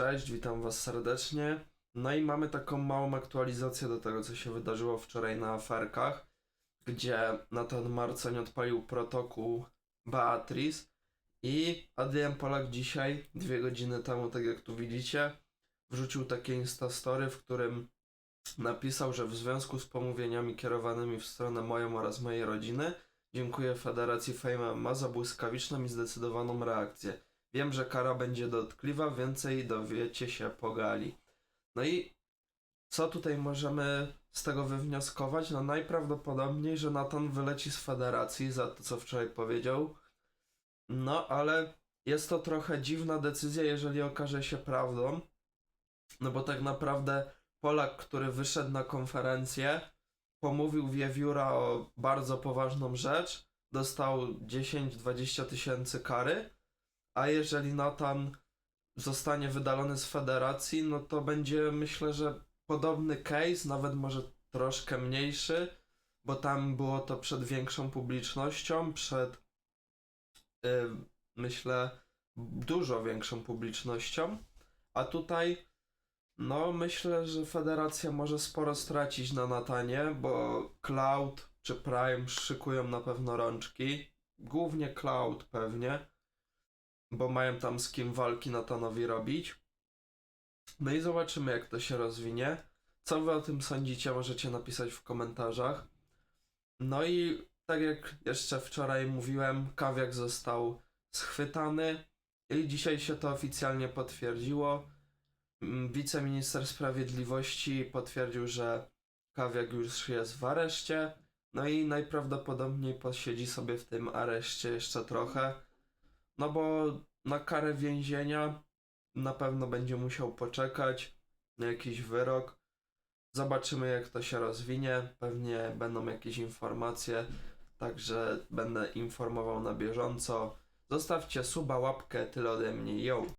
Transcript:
Cześć, witam Was serdecznie. No i mamy taką małą aktualizację do tego, co się wydarzyło wczoraj na aferkach, gdzie Nathan Marcoń odpalił protokół Beatrice i Adrian Polak dzisiaj, dwie godziny temu, tak jak tu widzicie, wrzucił takie instastory, w którym napisał, że w związku z pomówieniami kierowanymi w stronę moją oraz mojej rodziny, dziękuję Federacji Fame MMA za błyskawiczną i zdecydowaną reakcję. Wiem, że kara będzie dotkliwa, więcej dowiecie się po gali. No i co tutaj możemy z tego wywnioskować? No najprawdopodobniej, że Nathan wyleci z federacji za to, co wczoraj powiedział. No ale jest to trochę dziwna decyzja, jeżeli okaże się prawdą. No bo tak naprawdę Polak, który wyszedł na konferencję, pomówił Wiewióra o bardzo poważną rzecz, dostał 10-20 tysięcy kary, a jeżeli Nathan zostanie wydalony z federacji, no to będzie myślę, że podobny case, nawet może troszkę mniejszy, bo tam było to przed większą publicznością, przed y, myślę dużo większą publicznością, a tutaj no myślę, że federacja może sporo stracić na Natanie, bo Cloud czy Prime szykują na pewno rączki, głównie Cloud pewnie, bo mają tam z kim walki Natanowi robić. No i zobaczymy, jak to się rozwinie. Co wy o tym sądzicie, możecie napisać w komentarzach. No i tak jak jeszcze wczoraj mówiłem, Kawiak został schwytany i dzisiaj się to oficjalnie potwierdziło. Mm, Wiceminister Sprawiedliwości potwierdził, że Kawiak już jest w areszcie. No i najprawdopodobniej posiedzi sobie w tym areszcie jeszcze trochę. No bo na karę więzienia na pewno będzie musiał poczekać na jakiś wyrok. Zobaczymy, jak to się rozwinie. Pewnie będą jakieś informacje, także będę informował na bieżąco. Zostawcie suba, łapkę, tyle ode mnie. Yo!